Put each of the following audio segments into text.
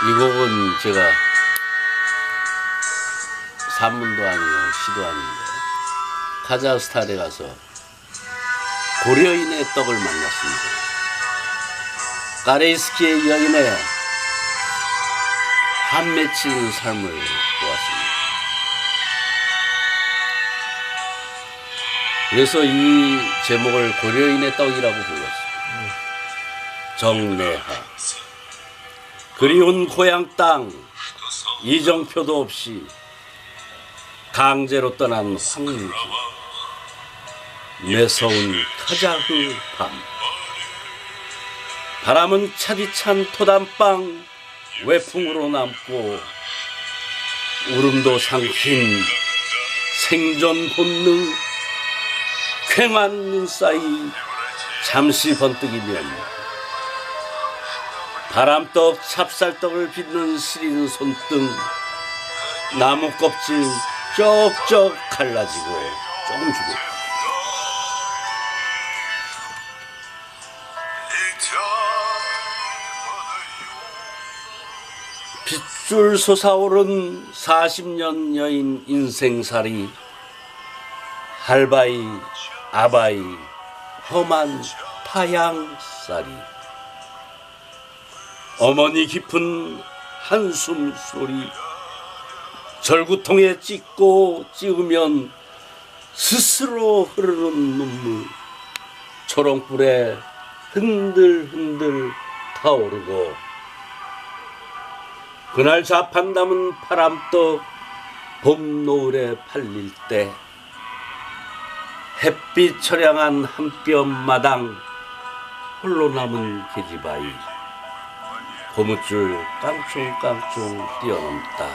이 곡은 제가 산문도 아니고 시도 아닌데 카자흐스탄에 가서 고려인의 떡을 만났습니다. 까레이스키의 여인의 한 맺힌 삶을 보았습니다. 그래서 이 제목을 고려인의 떡이라고 불렀습니다. 정내하. 그리운 고향 땅 이정표도 없이 강제로 떠난 황무지. 매서운 카자흐 밤. 바람은 차디찬 토단방 외풍으로 남고 울음도 삼킨 생존 본능 쾌한 눈 사이 잠시 번뜩이면 바람떡 찹쌀떡을 빚는 시린 손등. 나무 껍질 쩍쩍 갈라지고 조금 주고. 빗줄 솟아오른 40년 여인 인생살이 할바이 아바이 험한 파양살이 어머니 깊은 한숨 소리 절구통에 찍고 찍으면 스스로 흐르는 눈물 초롱불에 흔들흔들 타오르고 그날 자판 담은 바람떡 봄 노을에 팔릴 때 햇빛 처량한 한 뼘 마당 홀로 남은 계집아이 고무줄 깡총깡총 뛰어넘다.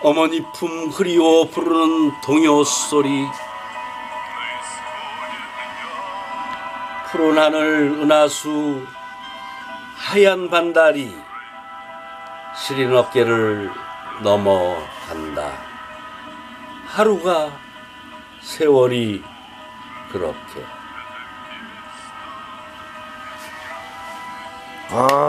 어머니 품 흐리워 부르는 동요 소리. 푸른 하늘 은하수 하얀 반달이 시린 어깨를 넘어간다. 하루가 세월이 그렇게 아.